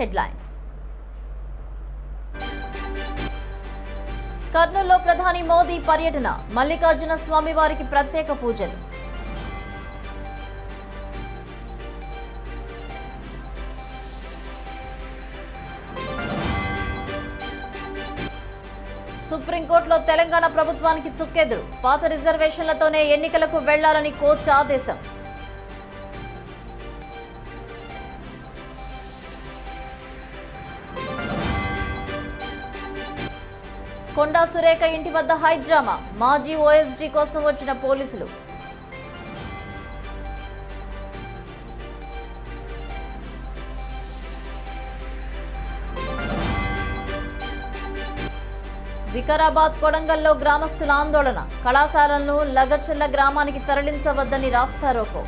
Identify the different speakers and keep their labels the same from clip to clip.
Speaker 1: Headlines. కర్నూలులో ప్రధాని మోదీ పర్యటన మల్లికార్జున స్వామి వారికి ప్రత్యేక పూజలు. సుప్రీంకోర్టులో తెలంగాణ ప్రభుత్వానికి చుక్కెదురు. పాత రిజర్వేషన్లతోనే ఎన్నికలకు వెళ్ళాలని కోర్టు ఆదేశం. కొండా సురేఖ ఇంటి వద్ద హైడ్రామా మాజీ ఓఎస్డీ కోసం వచ్చిన పోలీసులు. వికారాబాద్ కొడంగల్లో గ్రామస్తుల ఆందోళన. కళాశాలలను లగచర్ల గ్రామానికి తరలించవద్దని రాస్తారోకో.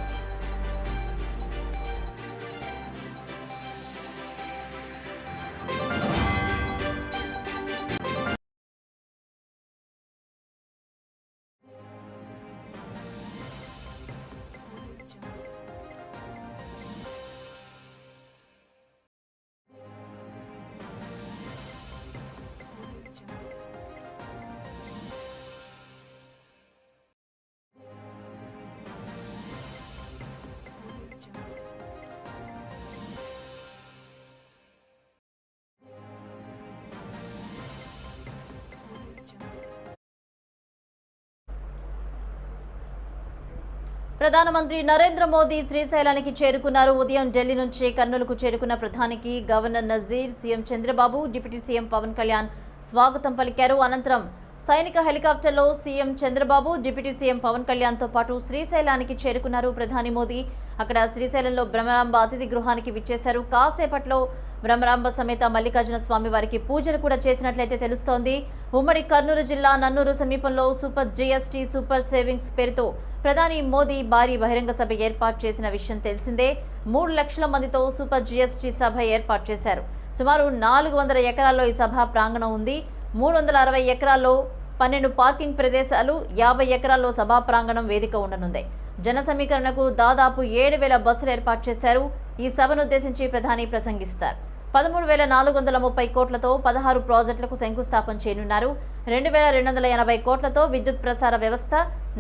Speaker 1: ప్రధానమంత్రి నరేంద్ర మోదీ శ్రీశైలానికి చేరుకున్నారు. ఉదయం ఢిల్లీ నుంచి కర్నూలుకు చేరుకున్న ప్రధానికి governor Nazeer CM Chandrababu deputy CM Pawan Kalyan స్వాగతం పలికారు. అనంతరం సైనిక హెలికాప్టర్లో CM Chandrababu deputy CM Pawan కళ్యాణ్తో పాటు శ్రీశైలానికి చేరుకున్నారు ప్రధాని మోదీ. అక్కడ శ్రీశైలంలో బ్రహ్మరాంబ అతిథి గృహానికి విచ్చేశారు. కాసేపట్లో బ్రహ్మరాంబ సమేత మల్లికార్జున స్వామి వారికి పూజలు కూడా చేసినట్లయితే తెలుస్తోంది. ఉమ్మడి కర్నూలు జిల్లా నన్నూరు సమీపంలో సూపర్ జిఎస్టీ సూపర్ సేవింగ్స్ పేరుతో ప్రధాని మోదీ భారీ బహిరంగ సభ ఏర్పాటు చేసిన విషయం తెలిసిందే. మూడు లక్షల మందితో సూపర్ జిఎస్టీ సభ ఏర్పాటు చేశారు. సుమారు నాలుగు వందల ఎకరాల్లో ఈ సభ ప్రాంగణం ఉంది. మూడు వందల అరవై ఎకరాల్లో పన్నెండు పార్కింగ్ ప్రదేశాలు యాభై ఎకరాల్లో సభా ప్రాంగణం వేదిక ఉండనుంది. జన సమీకరణకు దాదాపు ఏడు వేల బస్సులు ఏర్పాటు చేశారు. ఈ సభను ఉద్దేశించి ప్రధాని ప్రసంగిస్తారు. పదమూడు వేల నాలుగు వందల ముప్పై కోట్లతో పదహారు ప్రాజెక్టులకు శంకుస్థాపన చేయనున్నారు. రెండు వేల రెండు వందల ఎనభై కోట్లతో విద్యుత్ ప్రసార వ్యవస్థ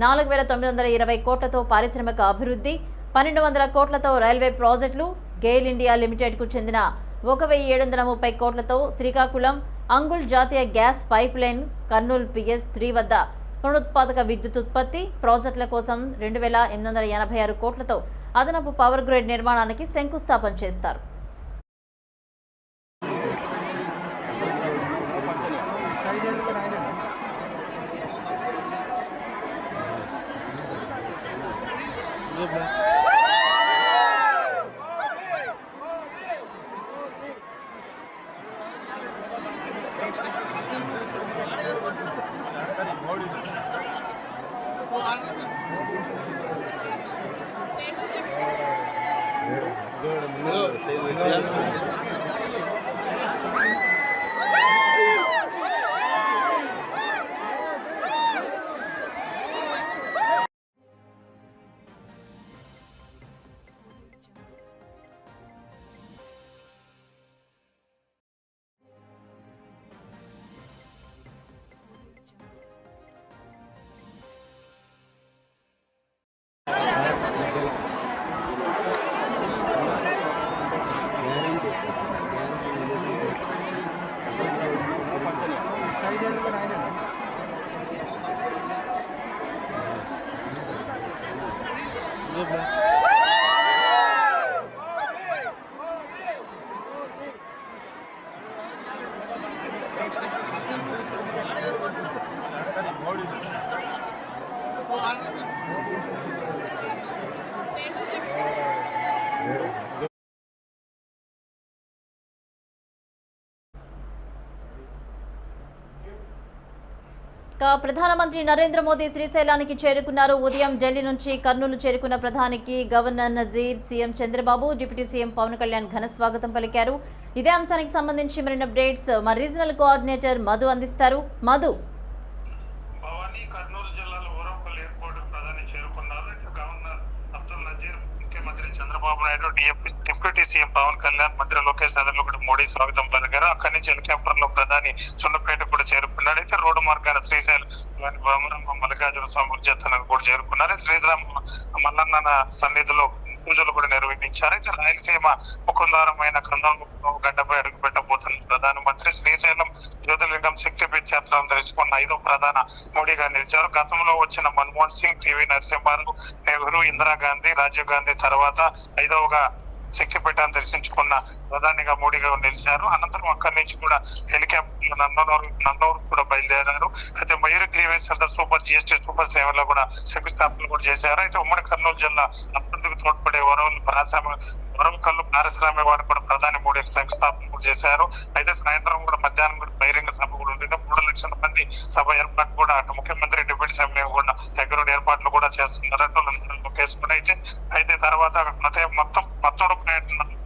Speaker 1: నాలుగు వేల తొమ్మిది వందల ఇరవై కోట్లతో పారిశ్రామిక అభివృద్ధి పన్నెండు వందల కోట్లతో రైల్వే ప్రాజెక్టులు గెయిల్ ఇండియా లిమిటెడ్కు చెందిన ఒక వెయ్యి ఏడు వందల ముప్పై కోట్లతో శ్రీకాకుళం అంగుల్ జాతీయ gas pipeline Kurnool PS three వద్ద పునరుత్పాదక విద్యుత్ ఉత్పత్తి ప్రాజెక్టుల కోసం రెండు వేల ఎనిమిది వందల ఎనభై ఆరు కోట్లతో అదనపు పవర్ గ్రిడ్ నిర్మాణానికి శంకుస్థాపన చేస్తారు. Pogba. Good. ప్రధానమంత్రి నరేంద్ర మోదీ శ్రీశైలానికి చేరుకున్నారు. ఉదయం ఢిల్లీ నుంచి కర్నూలు చేరుకున్న ప్రధానికి governor Nazeer CM Chandrababu deputy CM Pawan Kalyan ఘన స్వాగతం పలికారు. ఇదే అంశానికి సంబంధించి మరిన్ని అప్డేట్స్. మా రీజనల్ కోఆర్డినేటర్ మధు అందిస్తారు. మధు
Speaker 2: భవానీ కర్నూలు జిల్లాలో ఓరవకల్ ఎయిర్పోర్ట్ ప్రధాని చేరుకున్నారు అయితే గవర్నర్ అబ్దుల్ నజీర్ ముఖ్యమంత్రి చంద్రబాబు నాయుడు డిప్యూటీ సీఎం పవన్ కళ్యాణ్ మంత్రి లోకేష్ అదర్లు కూడా మోడీ స్వాగతం పలికారు. అక్కడి నుంచి హెలికాప్టర్లో ప్రధాని సున్నపేట కూడా చేరుకున్నాడు. అయితే రోడ్డు మార్గాన శ్రీశైలం భవనం మల్లికార్జున స్వామి గురుజాతనానికి కూడా చేరుకున్నారు. శ్రీశ్రామ్ మల్లన్న సన్నిధిలో పూజలు కూడా నిర్వహించారు. అయితే రాయలసీమ ముకుందారమైన కందం గడ్డపై అడుగు పెట్టబోతున్న ప్రధానమంత్రి శ్రీశైలం జ్యోతిర్లింగం శక్తిపీఠ క్షేత్రం తెలుసుకున్న ఐదో ప్రధాన మోడీగా నిలిచారు గతంలో వచ్చిన మన్మోహన్ సింగ్ పివి నరసింహారావు నెహ్రూ ఇందిరాగాంధీ రాజీవ్ గాంధీ తర్వాత ఐదవగా శక్తిపీఠాన్ని దర్శించుకున్న ప్రధానిగా మోడీగా నిలిచారు. అనంతరం అక్కడి నుంచి కూడా హెలికాప్టర్ నందనూరు నందనూరు కూడా బయలుదేరారు. అయితే మయూరి గ్రీవెన్స్ సూపర్ జిఎస్టీ సూపర్ సేవల్లో కూడా శంకుస్థాపన కూడా చేశారు. అయితే ఉమ్మడి కర్నూలు జిల్లా అభివృద్ధికి తోడ్పడే వరవలు పారిశ్రామిక వరవకల్లు పారిశ్రామిక వాడు కూడా ప్రధాని మోడీ శంకుస్థాపన కూడా చేశారు. అయితే సాయంత్రం కూడా మధ్యాహ్నం కూడా బహిరంగ సభ కూడా ఉండేది. మూడు లక్షల మంది సభ ఏర్పాటు కూడా అటు ముఖ్యమంత్రి డిప్యూటీ సభ్యులు కూడా దగ్గర ఏర్పాట్లు కూడా చేస్తున్నారంటూ లోకేష్ కూడా అయితే అయితే తర్వాత మొత్తం మొత్తం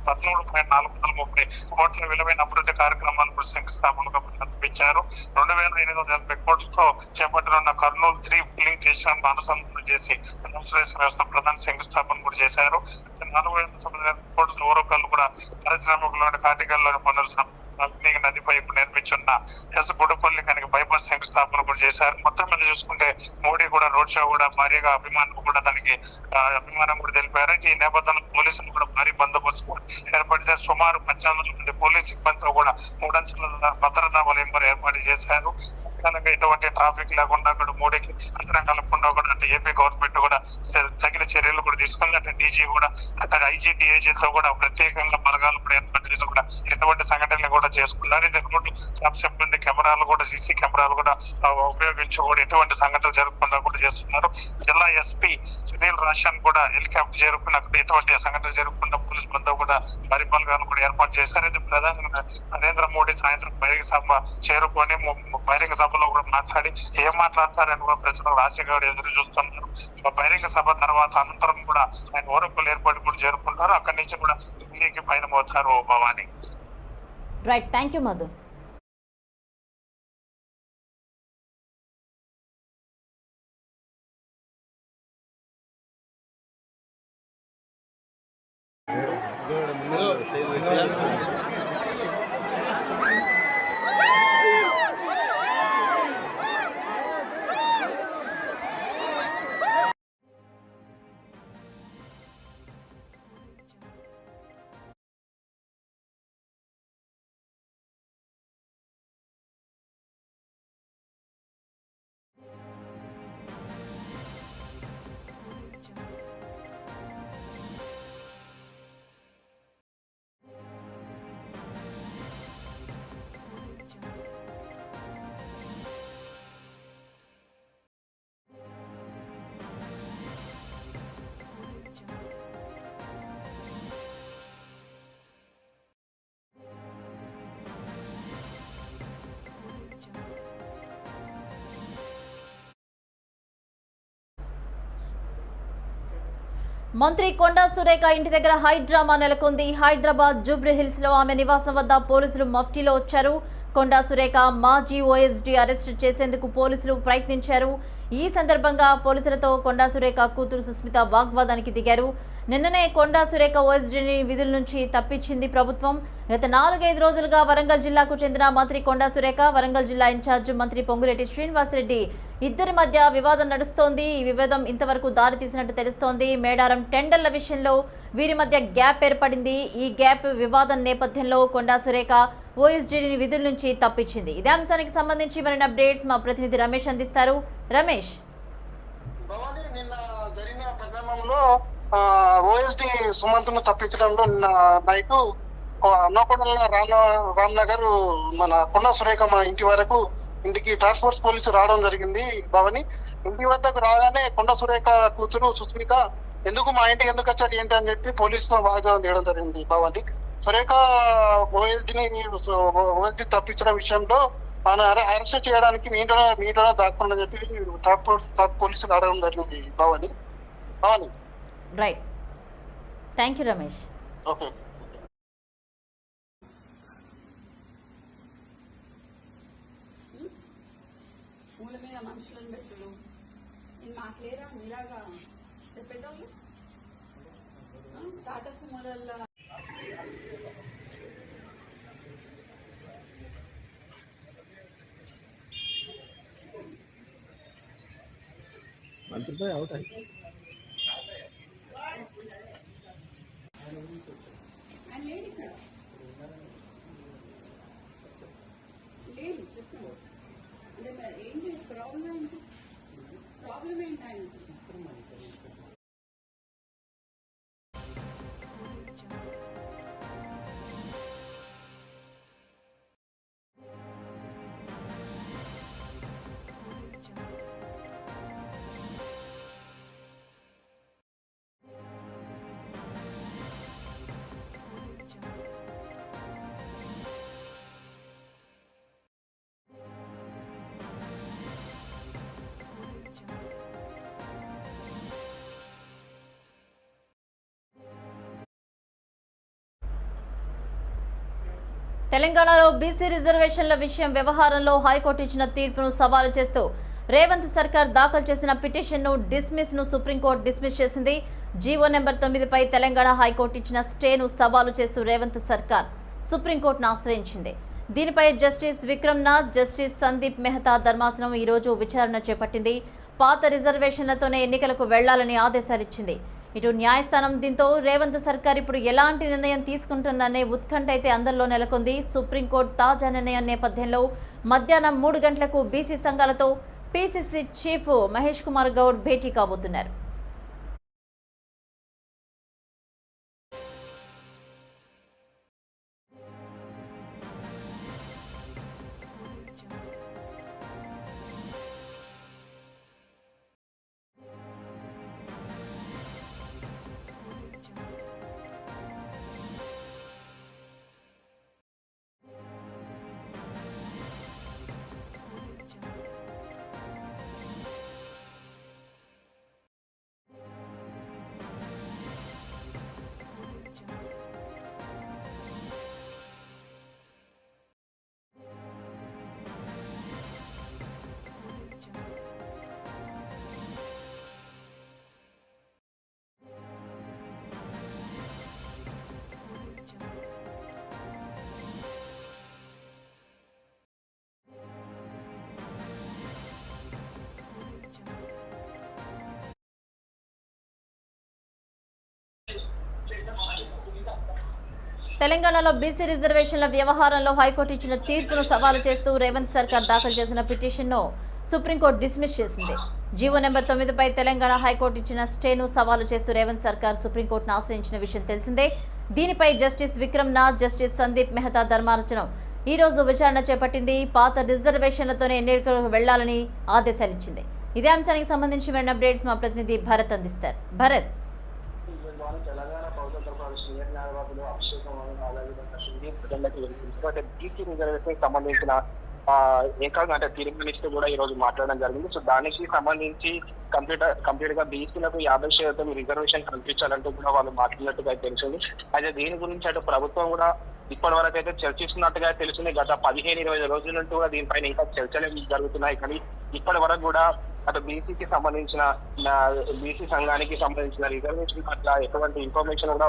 Speaker 2: పదమూడు పాయింట్ పాయింట్ నాలుగు వందల ముప్పై కోట్ల విలువైన అభివృద్ధి కార్యక్రమాలు కూడా శంకుస్థాపనగా ప్రారంభించారు. రెండు వేల ఎనిమిది వందల ఎనభై కోట్లతో చేపట్టనున్న కర్నూలు త్రీ ఫిల్లింగ్ స్టేషన్ అనుసంధానం చేసి ఇన్సూరెన్స్ వ్యవస్థ ప్రధాన శంకుస్థాపన కూడా చేశారు. నాలుగు వేల తొమ్మిది వేల కోట్ల రూపాయలు కూడా పారిశ్రామికలోని కాటికల్లోని పనులు సం- నదిపై ఇప్పుడు నిర్మించున్న ఎస్ గుడపల్లి కనుక బైపాస్ శంకుస్థాపన కూడా చేశారు. మొత్తం మీద చూసుకుంటే మోడీ కూడా రోడ్ షో కూడా భారీగా అభిమానులు కూడా దానికి అభిమానం కూడా తెలిపారు. ఈ నేపథ్యంలో పోలీసులు కూడా భారీ బందోబస్తు ఏర్పాటు చేశారు. సుమారు పద్దెనిమిది వందల మంది పోలీస్ సిబ్బందితో కూడా మూడంచెల భద్రతా వలయం కూడా ఏర్పాటు చేశారు. కనుక ఎటువంటి ట్రాఫిక్ లేకుండా అక్కడ మోడీకి అంతరం కలగకుండా కూడా అంటే ఏపీ గవర్నమెంట్ కూడా తగిన చర్యలు కూడా తీసుకుంది అంటే డీజీ కూడా అక్కడ ఐజీ డిఐజీతో కూడా ప్రత్యేకంగా బలగాలు కూడా ఏర్పాటు చేసి కూడా ఎటువంటి సంఘటనలు కూడా చేసుకున్నారు ఇది రోడ్డు ట్రాఫిక్ సిబ్బంది కెమెరాలు కూడా సీసీ కెమెరాలు కూడా ఆ, ఉపయోగించి కూడా ఎటువంటి సంఘటనలు జరగకుండా కూడా చేస్తున్నారు. జిల్లా ఎస్పీ సునీల్ రాషన్ కూడా హెలికాప్టర్ చేరుకుని అక్కడ ఎటువంటి సంఘటనలు జరగకుండా పోలీస్ బృందం కూడా మరి బలగాలను కూడా ఏర్పాటు చేశారు. ఇది ప్రధానంగా నరేంద్ర మోడీ సాయంత్రం బహిరంగ సభ చేరుకొని బహిరంగ సభలో కూడా మాట్లాడి ఏం మాట్లాడతారని కూడా ప్రజలు ఆశగా ఎదురు చూస్తున్నారు. బహిరంగ సభ తర్వాత అనంతరం కూడా ఆయన ఓరకులు ఏర్పాటు కూడా చేరుకుంటారు అక్కడి నుంచి కూడా ఢిల్లీకి పయనమవుతారు Bhavani.
Speaker 1: Right thank you Madhu మంత్రి కొండా సురేఖ ఇంటి దగ్గర హై డ్రామా నెలకొంది. హైదరాబాద్ జూబ్లీహిల్స్లో ఆమె నివాసం వద్ద పోలీసులు మఫ్టీలో వచ్చారు. కొండా సురేఖ మాజీ ఓఎస్డీ అరెస్ట్ చేసేందుకు పోలీసులు ప్రయత్నించారు. ఈ సందర్భంగా పోలీసులతో కొండా సురేఖ కూతురు సుస్మిత వాగ్వాదానికి దిగారు. నిన్ననే కొండా సురేఖ ఓఎస్డీని విధుల నుంచి తప్పించింది ప్రభుత్వం. గత నాలుగైదు రోజులుగా వరంగల్ జిల్లాకు చెందిన మంత్రి కొండా సురేఖ వరంగల్ జిల్లా ఇన్ఛార్జ్ మంత్రి పొంగులేటి శ్రీనివాసరెడ్డి ఇద్దరి మధ్య వివాదం నడుస్తోంది. ఈ వివాదం ఇంతవరకు దారి తీసినట్టు తెలుస్తోంది. మేడారం టెండర్ల విషయంలో వీరి మధ్య గ్యాప్ ఏర్పడింది. ఈ గ్యాప్ వివాదం నేపథ్యంలో కొండా సురేఖ ఓఎస్డీని విధుల నుంచి తప్పించింది. ఇదే అంశానికి సంబంధించి మరిన్ని అప్డేట్స్ మా ప్రతినిధి రమేష్ అందిస్తారు. రమేష్.
Speaker 3: నిన్న జరిగిన పరిణామంలో ఓఎస్డి సుమంత్ను తప్పించడంలో నిన్న నైట్ అన్నకొండల రామ్ రామ్ నగర్ మన కొండ సురేఖ మా ఇంటి వరకు ఇంటికి టాస్క్ ఫోర్స్ పోలీసు రావడం జరిగింది భవాని. ఇంటి వద్దకు రాగానే కొండ సురేఖ కూతురు సుస్మిత ఎందుకు మా ఇంటికి ఎందుకు వచ్చారు? ఏంటి? అని చెప్పి పోలీసుతో వాగ్దానం తీయడం జరిగింది భవని. సురేఖ ఓఎస్డిని ఓఎస్డి తప్పించడం విషయంలో మన అరెస్ట్ చేయడానికి మీ ఇంట్లో మీ ఇంట్లో దాక్కుండా చెప్పి టాప్ టాప్ పోలీసులు అడగడం జరిగింది Bhavani. Bhavani.
Speaker 1: Right thank you Ramesh
Speaker 3: okay.
Speaker 4: పూల మీద మనుషులను పెట్టుడు నేను మాకు లేరా? మీలాగా? చెప్పేటోళ్ళు? టాటా మంత్రి
Speaker 5: పోయి అవుట్ అయ్యి
Speaker 4: లేదు చెప్పండి. అంటే మరి ఏంటి ప్రాబ్లం ఏంటి? ప్రాబ్లం ఏంటి
Speaker 1: తెలంగాణలో బీసీ రిజర్వేషన్ల విషయం వ్యవహారంలో హైకోర్టు ఇచ్చిన తీర్పును సవాలు చేస్తూ రేవంత్ సర్కార్ దాఖలు చేసిన పిటిషన్ను డిస్మిస్ను సుప్రీంకోర్టు డిస్మిస్ చేసింది. జీవో నెంబర్ తొమ్మిదిపై తెలంగాణ హైకోర్టు ఇచ్చిన స్టేను సవాలు చేస్తూ రేవంత్ సర్కార్ సుప్రీంకోర్టును ఆశ్రయించింది. దీనిపై జస్టిస్ విక్రమ్నాథ్ జస్టిస్ సందీప్ మెహతా ధర్మాసనం ఈ రోజు విచారణ చేపట్టింది. పాత రిజర్వేషన్లతోనే ఎన్నికలకు వెళ్ళాలని ఆదేశాలిచ్చింది. ఇటు న్యాయస్థానం దీంతో రేవంత్ సర్కార్ ఇప్పుడు ఎలాంటి నిర్ణయం తీసుకుంటుందనే ఉత్కంఠ అయితే అందరిలో నెలకొంది. సుప్రీంకోర్టు తాజా నిర్ణయం నేపథ్యంలో మధ్యాహ్నం మూడు గంటలకు బీసీ సంఘాలతో పీసీసీ చీఫ్ మహేష్ కుమార్ గౌడ్ భేటీ కాబోతున్నారు. తెలంగాణలో బీసీ రిజర్వేషన్ల వ్యవహారంలో హైకోర్టు ఇచ్చిన తీర్పును సవాలు చేస్తూ రేవంత్ సర్కార్ దాఖలు చేసిన పిటిషన్ను సుప్రీంకోర్టు డిస్మిస్ చేసింది. జీవో నెంబర్ తొమ్మిదిపై తెలంగాణ హైకోర్టు ఇచ్చిన స్టేను సవాలు చేస్తూ రేవంత్ సర్కార్ సుప్రీంకోర్టును ఆశ్రయించిన విషయం తెలిసిందే. దీనిపై జస్టిస్ విక్రమ్నాథ్ జస్టిస్ సందీప్ మెహతా ధర్మార్చనం ఈ రోజు విచారణ చేపట్టింది. పాత రిజర్వేషన్లతోనే ఎన్నికలకు వెళ్ళాలని ఆదేశాలిచ్చింది ఇదే అంశానికి సంబంధించి వెన్న అప్డేట్స్ మా ప్రతినిధి భరత్ అందిస్తారు. భరత్
Speaker 6: వారు తెలంగాణ పౌర తరఫు సీనియర్ అభిషేకం అలాగే ప్రజలకు వెళ్తుంది అంటే బీసీ రిజర్వేషన్ సంబంధించిన ఏకాంగ అంటే తీర్మానిస్తూ కూడా ఈ రోజు మాట్లాడడం జరిగింది. సో దానికి సంబంధించి కంప్లీట్ కంప్లీట్గా బీసీలకు యాభై శాతం రిజర్వేషన్ కల్పించాలంటూ కూడా వాళ్ళు మాట్లాడినట్టుగా తెలిసింది అయితే దీని గురించి అటు ప్రభుత్వం కూడా ఇప్పటి వరకు అయితే చర్చిస్తున్నట్టుగా తెలిసింది. గత పదిహేను ఇరవై రోజుల నుండి కూడా దీనిపైన ఇంకా చర్చలు జరుగుతున్నాయి. కానీ ఇప్పటి వరకు కూడా అటు బీసీకి సంబంధించిన బీసీ సంఘానికి సంబంధించిన రిజర్వేషన్ పట్ల ఎటువంటి ఇన్ఫర్మేషన్ కూడా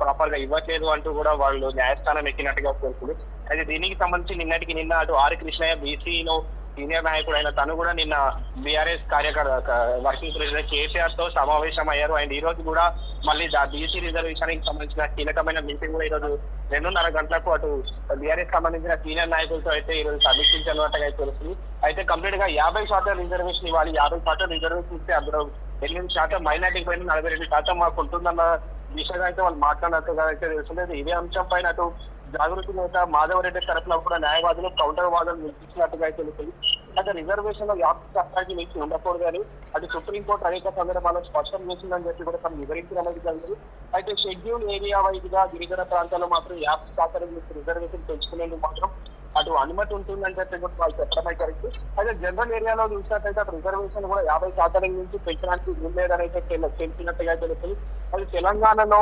Speaker 6: ప్రాపర్గా ఇవ్వట్లేదు అంటూ కూడా వాళ్ళు న్యాయస్థానం ఎక్కినట్టుగా తెలుస్తుంది అయితే దీనికి సంబంధించి నిన్నటికి నిన్న అటు ఆర్ కృష్ణయ్య బీసీలో సీనియర్ నాయకుడు అయిన తను కూడా నిన్న బీఆర్ఎస్ కార్యకర్త వర్కింగ్ ప్రెసిడెంట్ కేసీఆర్తో సమావేశం అయ్యారు అండ్ ఈ రోజు కూడా మళ్ళీ బీసీ రిజర్వేషన్కి సంబంధించిన కీలకమైన మీటింగ్ కూడా ఈ రోజు రెండున్నర గంటలకు అటు బీఆర్ఎస్ సంబంధించిన సీనియర్ నాయకులతో అయితే ఈ రోజు సమీక్షించినట్టుగా అయితే తెలుస్తుంది. అయితే కంప్లీట్గా యాభై శాతం రిజర్వేషన్ ఇవ్వాలి. యాభై శాతం రిజర్వేషన్ ఇస్తే అందులో ఎనిమిది శాతం మైనార్టీ పైన నలభై రెండు శాతం మాకు ఉంటుందన్న విషయంగా అయితే వాళ్ళు మాట్లాడినట్టుగా అయితే తెలుస్తుంది ఇదే అంశం పైన అటు జాగృతి నేత మాధవరెడ్డి తరఫున కూడా న్యాయవాదులు కౌంటర్ వాదనలు వినిపించినట్టుగా అయితే తెలుస్తుంది. అయితే రిజర్వేషన్లో వ్యాప్తి చట్టానికి మించి ఉండకూడదు అని అది సుప్రీంకోర్టు అనేక సందర్భాల్లో స్పష్టం చేసిందని చెప్పి కూడా తను వివరించడం అనేది జరిగింది. అయితే షెడ్యూల్ ఏరియా వైజ్గా గిరిజన ప్రాంతాల్లో మాత్రం యాభై శాతం రిజర్వేషన్ పెంచుకునేందుకు మాత్రం అటు అనుమతి ఉంటుందని చెప్పి కూడా వాళ్ళు చెప్పడమే కరెక్ట్ అయితే జనరల్ ఏరియాలో చూసినట్టయితే రిజర్వేషన్ కూడా యాభై శాతం నుంచి పెంచడానికి వీల్లేదని అయితే తెలిసినట్టుగా తెలుస్తుంది. అది తెలంగాణలో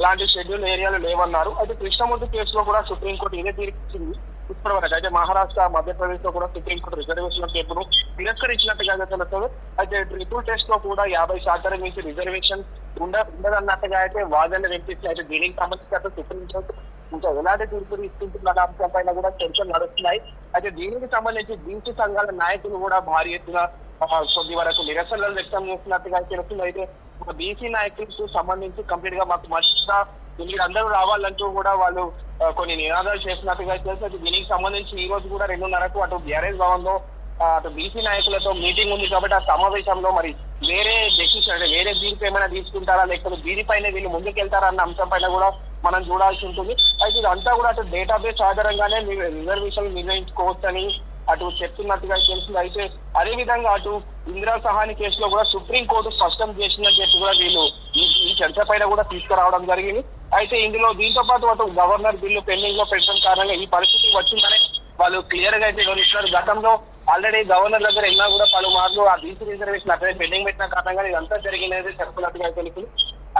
Speaker 6: ఇలాంటి షెడ్యూల్ ఏరియాలు లేవన్నారు. అయితే కృష్ణమూర్తి కేసులో కూడా సుప్రీంకోర్టు ఇదే తీర్పిచ్చింది ఇప్పటి వరకు అయితే మహారాష్ట్ర మధ్యప్రదేశ్లో కూడా సుప్రీంకోర్టు రిజర్వేషన్ తీర్పును తిరస్కరించినట్టుగా తెలుస్తుంది. అయితే ట్రిపుల్ టెస్ట్లో కూడా యాభై శాతం నుంచి రిజర్వేషన్ ఉండ ఉండదన్నట్టుగా అయితే వాదనలు వినిపిస్తున్నాయి. అయితే దీనికి సంబంధించి అయితే సుప్రీంకోర్టు ఇంకా ఎలాంటి తీర్పులు ఇస్తుంటున్న అంశం పైన కూడా చర్చలు నడుస్తున్నాయి. అయితే దీనికి సంబంధించి బీసీ సంఘాల నాయకులు కూడా భారీ ఎత్తున కొద్ది వరకు నిరసనలు వ్యక్తం చేస్తున్నట్టుగా తెలుస్తుంది. అయితే బీసీ నాయకులకు సంబంధించి కంప్లీట్గా మాకు మధ్య అందరూ రావాలంటూ కూడా వాళ్ళు కొన్ని నినాదాలు చేస్తున్నట్టుగా తెలుసు దీనికి సంబంధించి ఈ రోజు కూడా రెండున్నరకు అటు బ్యారేజ్ భవన్లో అటు బీసీ నాయకులతో మీటింగ్ ఉంది కాబట్టి ఆ సమావేశంలో మరి వేరే డెసిషన్ అంటే వేరే దీనిపై ఏమైనా తీసుకుంటారా లేకపోతే దీనిపైన వీళ్ళు ముందుకెళ్తారా అన్న అంశం పైన కూడా మనం చూడాల్సి ఉంటుంది. అయితే ఇదంతా కూడా అటు డేటాబేస్ ఆధారంగానే మీరు రిజర్వేషన్ నిర్ణయించుకోవచ్చని అటు చెప్తున్నట్టుగా తెలిసింది అయితే అదే విధంగా అటు ఇందిరా సహాని కేసులో కూడా సుప్రీం కోర్టు స్పష్టం చేసిందని చెప్పి కూడా వీళ్ళు ఈ చర్చ పైన కూడా తీసుకురావడం జరిగింది. అయితే ఇందులో దీంతో పాటు అటు గవర్నర్ బిల్లు పెండింగ్లో పెట్టడం కారణంగా ఈ పరిస్థితి వచ్చిందని వాళ్ళు క్లియర్గా అయితే వివరిస్తున్నారు. గతంలో ఆల్రెడీ గవర్నర్ దగ్గర ఎన్నో కూడా పలు మార్లు ఆ బీసీ రిజర్వేషన్ అక్కడే పెండింగ్ పెట్టిన కారణంగా ఇదంతా జరిగినది చెప్తున్నట్టుగా తెలుసు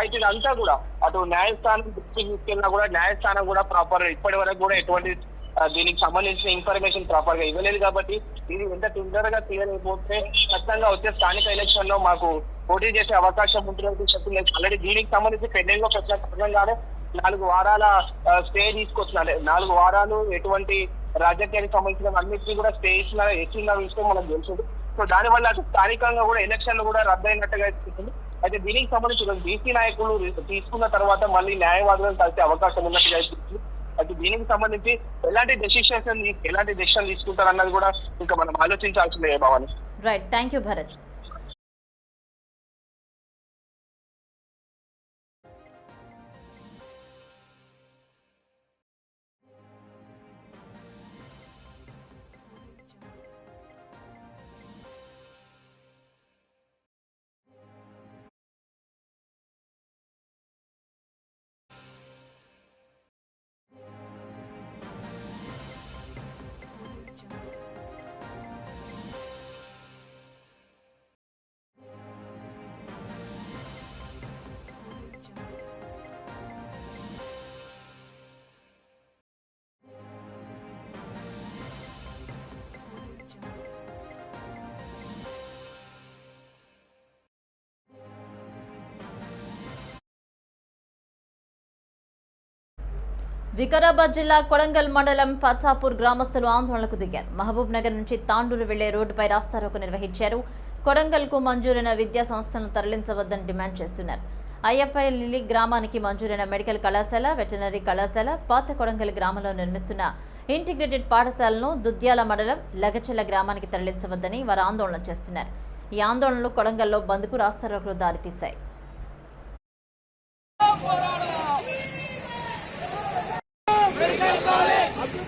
Speaker 6: అయితే ఇదంతా కూడా అటు న్యాయస్థానం దృష్టికి తీసుకెళ్ళినా కూడా న్యాయస్థానం కూడా ప్రాపర్ ఇప్పటి వరకు కూడా ఎటువంటి దీనికి సంబంధించిన ఇన్ఫర్మేషన్ ప్రాపర్గా ఇవ్వలేదు కాబట్టి ఇది ఎంత తొందరగా గా ఖచ్చితంగా వచ్చే స్థానిక ఎలక్షన్లో మాకు పోటీ చేసే అవకాశం ఉంటుందని చెప్తుంది ఆల్రెడీ దీనికి సంబంధించి పెండింగ్లో పెట్టిన కారణంగానే నాలుగు వారాల స్టే తీసుకొచ్చినారు నాలుగు వారాలు ఎటువంటి రాజకీయానికి సంబంధించిన అన్నింటినీ కూడా స్టే ఇచ్చిన ఇచ్చిన విషయం మనకు తెలుసు. సో దాని వల్ల అటు స్థానికంగా కూడా ఎలక్షన్లు కూడా రద్దయినట్టుగా అయినట్టుగా అయితే దీనికి సంబంధించి బీసీ నాయకులు తీసుకున్న తర్వాత మళ్ళీ న్యాయవాదులను కలిసే అవకాశం ఉన్నట్టుగా అయితే దీనికి సంబంధించి ఎలాంటి డెసిషన్స్ ఎలాంటి డెసిషన్ తీసుకుంటారు అన్నది కూడా ఇంకా మనం ఆలోచించాల్సిందే Bhavani.
Speaker 1: Right thank you Bharat Vikarabad జిల్లా కొడంగల్ మండలం పర్సాపూర్ గ్రామస్తులు ఆందోళనకు దిగారు. మహబూబ్ నగర్ నుంచి తాండూరు వెళ్ళే రోడ్డుపై రాస్తారోకు నిర్వహించారు. కొడంగల్కు మంజూరైన విద్యా సంస్థలను తరలించవద్దని డిమాండ్ చేస్తున్నారు. అయ్యప్పల్లి గ్రామానికి మంజూరైన మెడికల్ కళాశాల వెటనరీ కళాశాల పాత కొడంగల్ గ్రామంలో నిర్మిస్తున్న ఇంటిగ్రేటెడ్ పాఠశాలను దుద్యాల మండలం లగచెల గ్రామానికి తరలించవద్దని వారు ఆందోళన చేస్తున్నారు. ఈ ఆందోళనలు కొడంగల్లో బంద్కు రాస్తారోకులు దారితీశాయి.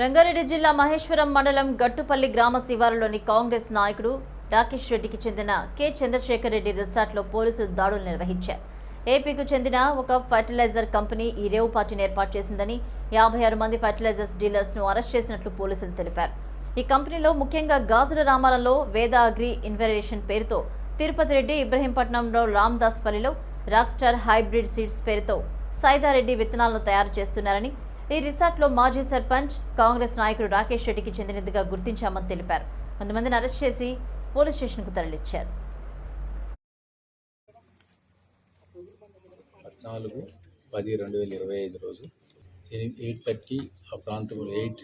Speaker 1: రంగారెడ్డి జిల్లా మహేశ్వరం మండలం గట్టుపల్లి గ్రామ శివారులోని కాంగ్రెస్ నాయకుడు రాకేష్ రెడ్డికి చెందిన కె. చంద్రశేఖర్ రెడ్డి రిసార్ట్లో పోలీసులు దాడులు నిర్వహించారు. ఏపీకు చెందిన ఒక ఫర్టిలైజర్ కంపెనీ ఈ రేవు పార్టీని ఏర్పాటు చేసిందని యాభై ఆరు మంది ఫర్టిలైజర్స్ డీలర్స్ను అరెస్ట్ చేసినట్లు పోలీసులు తెలిపారు. ఈ కంపెనీలో ముఖ్యంగా గాజుల రామాలలో వేద అగ్రి ఇన్వెరేషన్ పేరుతో తిరుపతి రెడ్డి ఇబ్రహీంపట్నంలో రామ్దాస్ పల్లిలో రాక్ స్టార్ హైబ్రిడ్ సీడ్స్ పేరుతో సైదారెడ్డి విత్తనాలను తయారు చేస్తున్నారని ఈ రిసార్ట్లో మాజీ సర్పంచ్ కాంగ్రెస్ నాయకుడు రాకేష్ రెడ్డికి చెందినదిగా గుర్తించామని తెలిపారు. కొంతమందిని అరెస్ట్ చేసి పోలీస్ స్టేషన్కు తరలిచ్చారు.
Speaker 7: పద్నాలుగు పది రెండు వేల ఇరవై ఐదు రోజు ఎయిట్ థర్టీ ఆ ప్రాంతంలో ఎయిట్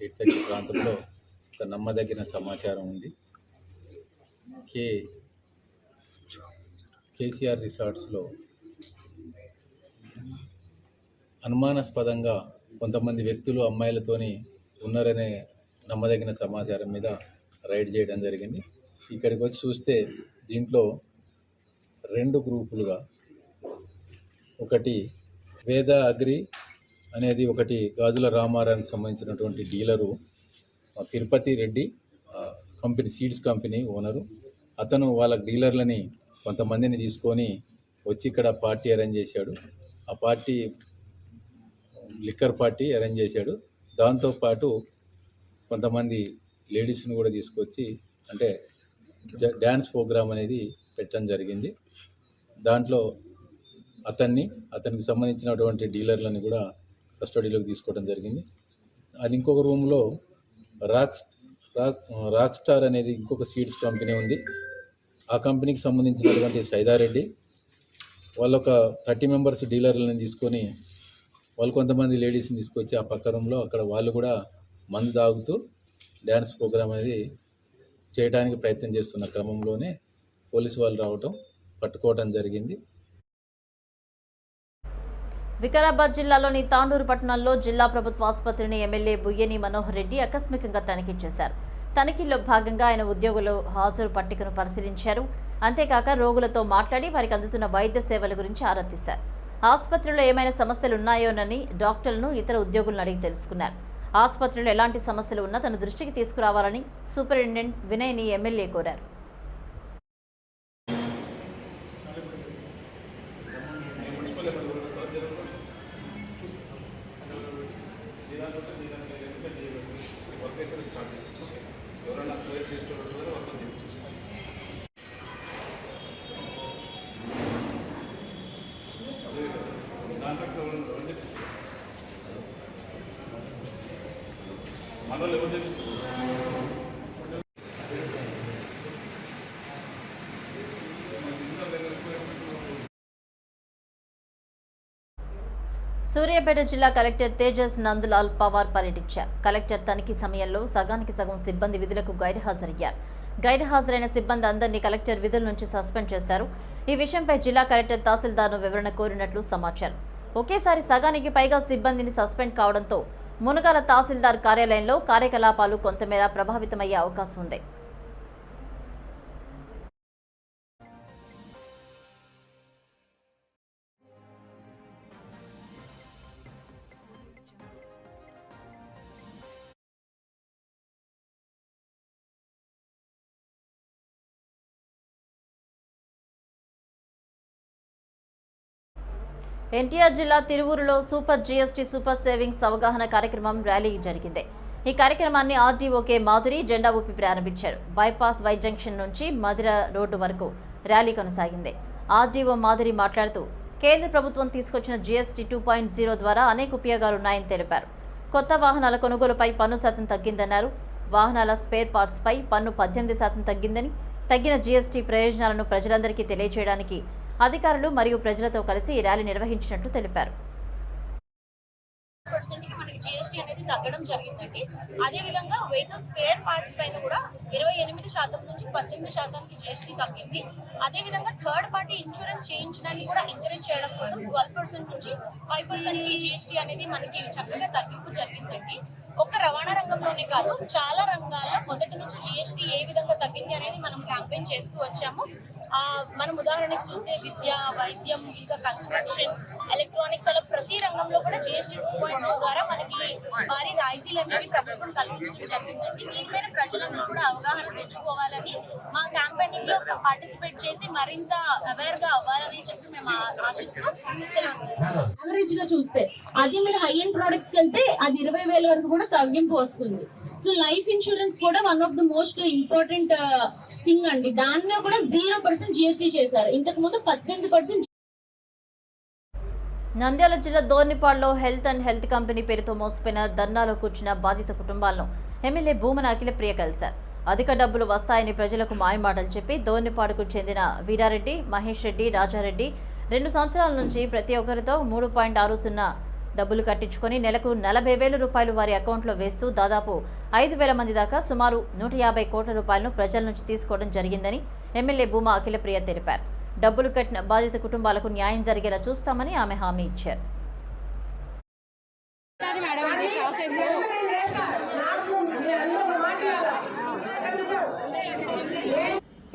Speaker 7: ఎయిట్ థర్టీ ప్రాంతంలో ఒక నమ్మదగిన సమాచారం ఉంది. కే కేసీఆర్ రిసార్ట్స్లో అనుమానాస్పదంగా కొంతమంది వ్యక్తులు అమ్మాయిలతోని ఉన్నారనే నమ్మదగిన సమాచారం మీద రైడ్ చేయడం జరిగింది. ఇక్కడికి వచ్చి చూస్తే దీంట్లో రెండు గ్రూపులుగా ఒకటి వేద అగ్రి అనేది ఒకటి గాజుల రామారానికి సంబంధించినటువంటి dealer Tirupati Reddy company seeds company owner. అతను వాళ్ళ డీలర్లని కొంతమందిని తీసుకొని వచ్చి ఇక్కడ పార్టీ అరేంజ్ చేశాడు. ఆ పార్టీ లిక్కర్ పార్టీ అరేంజ్ చేశాడు. దాంతోపాటు కొంతమంది లేడీస్ని కూడా తీసుకొచ్చి అంటే డ్యాన్స్ ప్రోగ్రామ్ అనేది పెట్టడం జరిగింది. దాంట్లో అతన్ని అతనికి సంబంధించినటువంటి డీలర్లని కూడా కస్టడీలోకి తీసుకోవడం జరిగింది. అది ఇంకొక రూమ్లో రాక్ రాక్ రాక్ స్టార్ అనేది ఇంకొక స్వీట్స్ కంపెనీ ఉంది. ఆ కంపెనీకి సంబంధించినటువంటి సైదారెడ్డి వాళ్ళొక ఒక థర్టీ మెంబర్స్ డీలర్లను తీసుకొని వాళ్ళు కొంతమంది లేడీస్ని తీసుకొచ్చి ఆ పక్క రూమ్లో అక్కడ వాళ్ళు కూడా మందు తాగుతూ డ్యాన్స్ ప్రోగ్రామ్ అనేది చేయడానికి ప్రయత్నం చేస్తున్న క్రమంలోనే పోలీసు వాళ్ళు రావటం పట్టుకోవటం జరిగింది.
Speaker 1: వికారాబాద్ జిల్లాలోని తాండూరు పట్టణంలో జిల్లా ప్రభుత్వ ఆసుపత్రిని ఎమ్మెల్యే బుయ్యని మనోహర్ రెడ్డి ఆకస్మికంగా తనిఖీ చేశారు. తనిఖీలో భాగంగా ఆయన ఉద్యోగులు హాజరు పట్టికను పరిశీలించారు. అంతేకాక రోగులతో మాట్లాడి వారికి అందుతున్న వైద్య సేవల గురించి ఆరా తీశారు. ఆసుపత్రిలో ఏమైనా సమస్యలు ఉన్నాయోనని డాక్టర్లను ఇతర ఉద్యోగులను అడిగి తెలుసుకున్నారు. ఆసుపత్రిలో ఎలాంటి సమస్యలు ఉన్నా తన దృష్టికి తీసుకురావాలని సూపరింటెండెంట్ వినయ్ని ఎమ్మెల్యే కోరారు. సూర్యాపేట జిల్లా కలెక్టర్ తేజస్ నందలాల్ పవార్ పర్యటించారు. కలెక్టర్ తనిఖీ సమయంలో సగానికి సగం సిబ్బంది విధులకు గైర్హాజరయ్యారు. గైర్హాజరైన సిబ్బంది అందరినీ కలెక్టర్ విధుల నుంచి సస్పెండ్ చేశారు. ఈ విషయంపై జిల్లా కలెక్టర్ తహసీల్దార్ను వివరణ కోరినట్లు సమాచారం. ఒకేసారి సగానికి పైగా సిబ్బందిని సస్పెండ్ కావడంతో మునగాల తహసీల్దార్ కార్యాలయంలో కార్యకలాపాలు కొంతమేర ప్రభావితమయ్యే అవకాశం ఉంది. ఎన్టీఆర్ జిల్లా తిరువూరులో సూపర్ జీఎస్టీ సూపర్ సేవింగ్స్ అవగాహన కార్యక్రమం ర్యాలీ జరిగింది. ఈ కార్యక్రమాన్ని ఆర్డీఓకే మాధురి జెండా ఊపి ప్రారంభించారు. బైపాస్ వై జంక్షన్ నుంచి మధుర రోడ్డు వరకు ర్యాలీ కొనసాగింది. ఆర్డీఓ మాధురి మాట్లాడుతూ కేంద్ర ప్రభుత్వం తీసుకొచ్చిన జీఎస్టీ టూ పాయింట్ జీరో ద్వారా అనేక ఉపయోగాలు ఉన్నాయని తెలిపారు. కొత్త వాహనాల కొనుగోలుపై పన్ను శాతం తగ్గిందన్నారు. వాహనాల స్పేర్ పార్ట్స్పై పన్ను పద్దెనిమిది శాతం తగ్గిందని తగ్గిన జీఎస్టీ ప్రయోజనాలను ప్రజలందరికీ తెలియజేయడానికి అధికారులు మరియు ప్రజలతో కలిసి ఈ ర్యాలీ నిర్వహించినట్టు తెలిపారు.
Speaker 8: పర్సెంట్కి మనకి జిఎస్టీ అనేది తగ్గడం జరిగిందండి. అదే విధంగా వెహికల్ స్పేర్ పార్ట్స్ పైన కూడా ఇరవై ఎనిమిది శాతం నుంచి పద్దెనిమిది శాతానికి జిఎస్టీ తగ్గింది. అదే విధంగా థర్డ్ పార్టీ ఇన్సూరెన్స్ చేయించడానికి కూడా ఎంకరేజ్ చేయడం కోసం ట్వెల్వ్ పర్సెంట్ నుంచి ఫైవ్ పర్సెంట్కి జిఎస్టీ అనేది మనకి చక్కగా తగ్గింపు జరిగిందండి. ఒక్క రవాణా రంగంలోనే కాదు చాలా రంగాల్లో మొదటి నుంచి జిఎస్టీ ఏ విధంగా తగ్గింది అనేది మనం క్యాంపెయిన్ చేస్తూ వచ్చాము. మనం ఉదాహరణకి చూస్తే విద్య వైద్యం ఇంకా కన్స్ట్రక్షన్ ఎలక్ట్రానిక్స్ అలా ప్రతి రంగంలో కూడా జిఎస్టీ టూ పాయింట్ ద్వారా మనకి భారీ రాయితీలు అనేవి ప్రభుత్వం కల్పించడం జరిగిందండి. దీనిపైన ప్రజలందరూ కూడా అవగాహన తెచ్చుకోవాలని మా క్యాంపెయినింగ్లో పార్టిసిపేట్ చేసి మరింత అవేర్గా అవ్వాలని చెప్పి మేము ఆశిస్తూ సెలవు తీసుకుంటాం
Speaker 9: యావరేజ్గా చూస్తే అది మీరు హై ఎండ్ ప్రొడక్ట్స్కి వెళ్తే అది ఇరవై వేల వరకు కూడా తగ్గింపు వస్తుంది. సో లైఫ్ ఇన్సూరెన్స్ కూడా one of the most important thing అండి. దానిలో కూడా జీరో పర్సెంట్ జిఎస్టీ చేశారు. ఇంతకు ముందు పద్దెనిమిది పర్సెంట్
Speaker 1: నంద్యాల జిల్లా దోర్నిపాడులో హెల్త్ అండ్ హెల్త్ కంపెనీ పేరుతో మోసపోయిన ధర్నాలో కూర్చున్న బాధిత కుటుంబాలను ఎమ్మెల్యే భూమన అఖిల ప్రియ కలిశారు. అధిక డబ్బులు వస్తాయని ప్రజలకు మాయమాటలు చెప్పి దోర్నిపాడుకు చెందిన వీరారెడ్డి మహేష్ రెడ్డి రాజారెడ్డి రెండు సంవత్సరాల నుంచి ప్రతి ఒక్కరితో మూడు పాయింట్ ఆరు సున్నా డబ్బులు కట్టించుకొని నెలకు నలభై వేల రూపాయలు వారి అకౌంట్లో వేస్తూ దాదాపు ఐదు వేల మంది దాకా సుమారు నూట యాభై కోట్ల రూపాయలను ప్రజల నుంచి తీసుకోవడం జరిగిందని ఎమ్మెల్యే భూమా అఖిలప్రియ తెలిపారు. డబ్బులు కట్టిన బాధిత కుటుంబాలకు న్యాయం జరిగేలా చూస్తామని ఆమె హామీ ఇచ్చారు.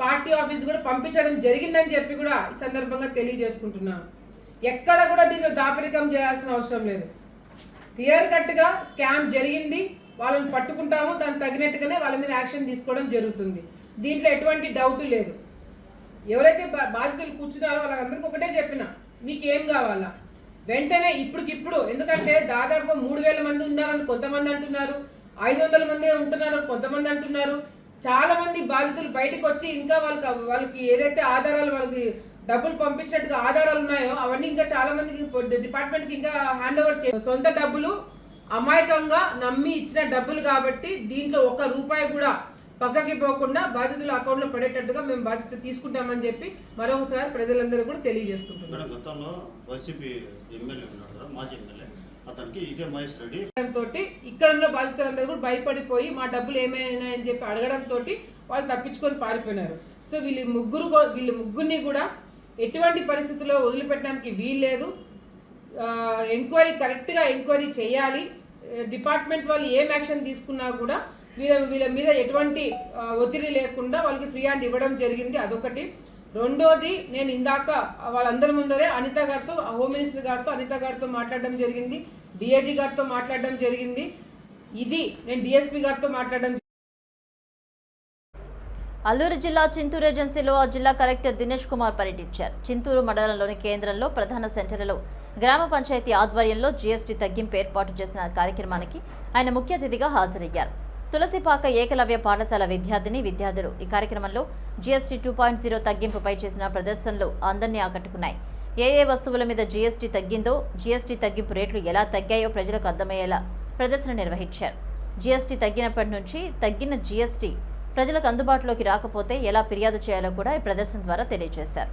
Speaker 10: పార్టీ ఆఫీస్ కూడా పంపించడం జరిగిందని చెప్పి కూడా ఈ సందర్భంగా తెలియజేసుకుంటున్నాను. ఎక్కడ కూడా దీంట్లో దాపరికం చేయాల్సిన అవసరం లేదు. క్లియర్ కట్గా స్కామ్ జరిగింది వాళ్ళని పట్టుకుంటాము దానికి తగినట్టుగానే వాళ్ళ మీద యాక్షన్ తీసుకోవడం జరుగుతుంది. దీంట్లో ఎటువంటి డౌట్ లేదు. ఎవరైతే బా- బాధితులు కూర్చున్నారో వాళ్ళందరికీ ఒకటే చెప్పిన మీకు ఏం కావాలా? వెంటనే ఇప్పటికిప్పుడు ఎందుకంటే దాదాపుగా మూడు వేల మంది ఉన్నారని కొంతమంది అంటున్నారు ఐదు వందల మంది ఉంటున్నారు కొంతమంది అంటున్నారు. చాలా మంది బాధితులు బయటకు వచ్చి ఇంకా వాళ్ళకి వాళ్ళకి ఏదైతే ఆధారాలు వాళ్ళకి డబ్బులు పంపించినట్టుగా ఆధారాలు ఉన్నాయో అవన్నీ ఇంకా చాలా మందికి డిపార్ట్మెంట్కి ఇంకా హ్యాండ్ ఓవర్ చే సొంత డబ్బులు అమాయకంగా నమ్మి ఇచ్చిన డబ్బులు కాబట్టి దీంట్లో ఒక్క రూపాయి కూడా పక్కకి పోకుండా బాధితుల అకౌంట్లో పడేటట్టుగా మేము బాధ్యత తీసుకుంటామని చెప్పి మరొకసారి ప్రజలందరూ కూడా తెలియజేసుకుంటున్నాం
Speaker 11: మేడం గతంలో వైసీపీ ఎమ్మెల్యే ఉన్నాడు కదా మాజీ ఎమ్మెల్యే అతనికి ఇదే మహేష్ రెడ్డి.
Speaker 10: తోటి ఇక్కడ ఉన్న బాధితులందరూ కూడా భయపడిపోయి మా డబ్బులు ఏమైనాయని చెప్పి అడగడం తోటి వాళ్ళు తప్పించుకొని పారిపోయినారు. సో వీళ్ళు ముగ్గురు వీళ్ళు ముగ్గురిని కూడా ఎటువంటి పరిస్థితుల్లో వదిలిపెట్టడానికి వీల్లేదు. ఎంక్వైరీ కరెక్ట్గా ఎంక్వైరీ చేయాలి. డిపార్ట్మెంట్ వాళ్ళు ఏం యాక్షన్ తీసుకున్నా కూడా వీళ్ళ వీళ్ళ మీద ఎటువంటి ఒత్తిడి లేకుండా వాళ్ళకి ఫ్రీ హ్యాండ్ ఇవ్వడం జరిగింది అదొకటి. రెండోది నేను ఇందాక వాళ్ళందరి ముందరే అనిత గారితో హోమ్ మినిస్టర్ గారితో అనిత గారితో మాట్లాడడం జరిగింది. డిఐజీ గారితో మాట్లాడడం జరిగింది. ఇది నేను డిఎస్పీ గారితో మాట్లాడడం
Speaker 1: అల్లూరు జిల్లా చింతూరు ఏజెన్సీలో ఆ జిల్లా కలెక్టర్ దినేష్ కుమార్ పర్యటించారు. చింతూరు మండలంలోని కేంద్రంలో ప్రధాన సెంటర్లలో గ్రామ పంచాయతీ ఆధ్వర్యంలో జీఎస్టీ తగ్గింపు ఏర్పాటు చేసిన కార్యక్రమానికి ఆయన ముఖ్య అతిథిగా హాజరయ్యారు. తులసిపాక ఏకలవ్య పాఠశాల విద్యార్థిని విద్యార్థులు ఈ కార్యక్రమంలో జీఎస్టీ టూ పాయింట్ జీరో తగ్గింపుపై చేసిన ప్రదర్శనలు అందరినీ ఆకట్టుకున్నాయి. ఏ ఏ వస్తువుల మీద జీఎస్టీ తగ్గిందో జీఎస్టీ తగ్గింపు రేట్లు ఎలా తగ్గాయో ప్రజలకు అర్థమయ్యేలా ప్రదర్శన నిర్వహించారు. జీఎస్టీ తగ్గినప్పటి నుంచి తగ్గిన జీఎస్టీ ప్రజలకు అందుబాటులోకి రాకపోతే ఎలా ఫిర్యాదు చేయాలో కూడా ఈ ప్రదర్శన ద్వారా తెలియజేశారు.